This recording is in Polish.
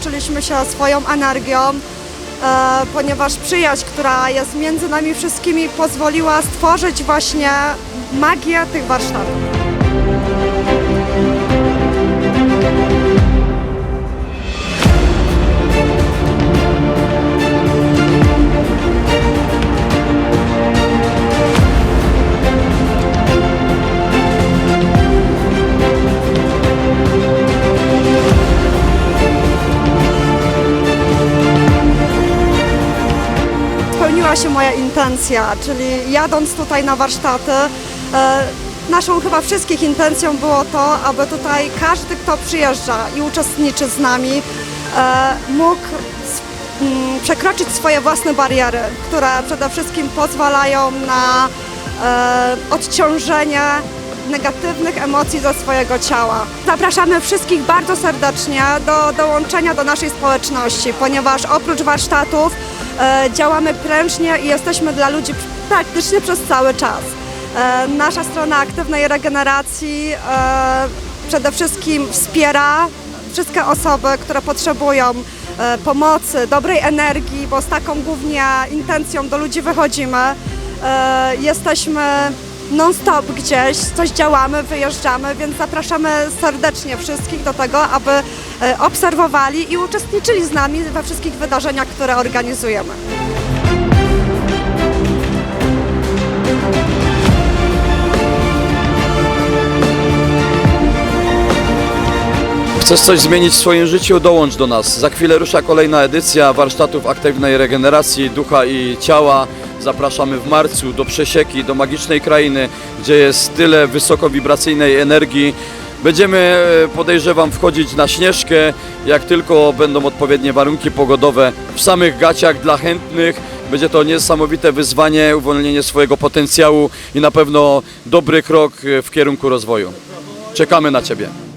połączyliśmy się swoją energią, e, ponieważ przyjaźń, która jest między nami wszystkimi, pozwoliła stworzyć właśnie magię tych warsztatów. Spełniła się moja intencja, czyli jadąc tutaj na warsztaty, e, naszą chyba wszystkich intencją było to, aby tutaj każdy, kto przyjeżdża i uczestniczy z nami, e, mógł przekroczyć swoje własne bariery, które przede wszystkim pozwalają na e, odciążenie negatywnych emocji ze swojego ciała. Zapraszamy wszystkich bardzo serdecznie do dołączenia do naszej społeczności, ponieważ oprócz warsztatów działamy prężnie i jesteśmy dla ludzi praktycznie przez cały czas. E, nasza strona aktywnej regeneracji e, przede wszystkim wspiera wszystkie osoby, które potrzebują e, pomocy, dobrej energii, bo z taką głównie intencją do ludzi wychodzimy. E, jesteśmy non-stop gdzieś, coś działamy, wyjeżdżamy, więc zapraszamy serdecznie wszystkich do tego, aby e, obserwowali i uczestniczyli z nami we wszystkich wydarzeniach, które organizujemy. Chcesz coś zmienić w swoim życiu? Dołącz do nas. Za chwilę rusza kolejna edycja warsztatów aktywnej regeneracji ducha i ciała. Zapraszamy w marcu do Przesieki, do magicznej krainy, gdzie jest tyle wysokowibracyjnej energii. Będziemy, e, podejrzewam, wchodzić na śnieżkę, jak tylko będą odpowiednie warunki pogodowe. W samych gaciach dla chętnych będzie to niesamowite wyzwanie, uwolnienie swojego potencjału i na pewno dobry krok e, w kierunku rozwoju. Czekamy na Ciebie.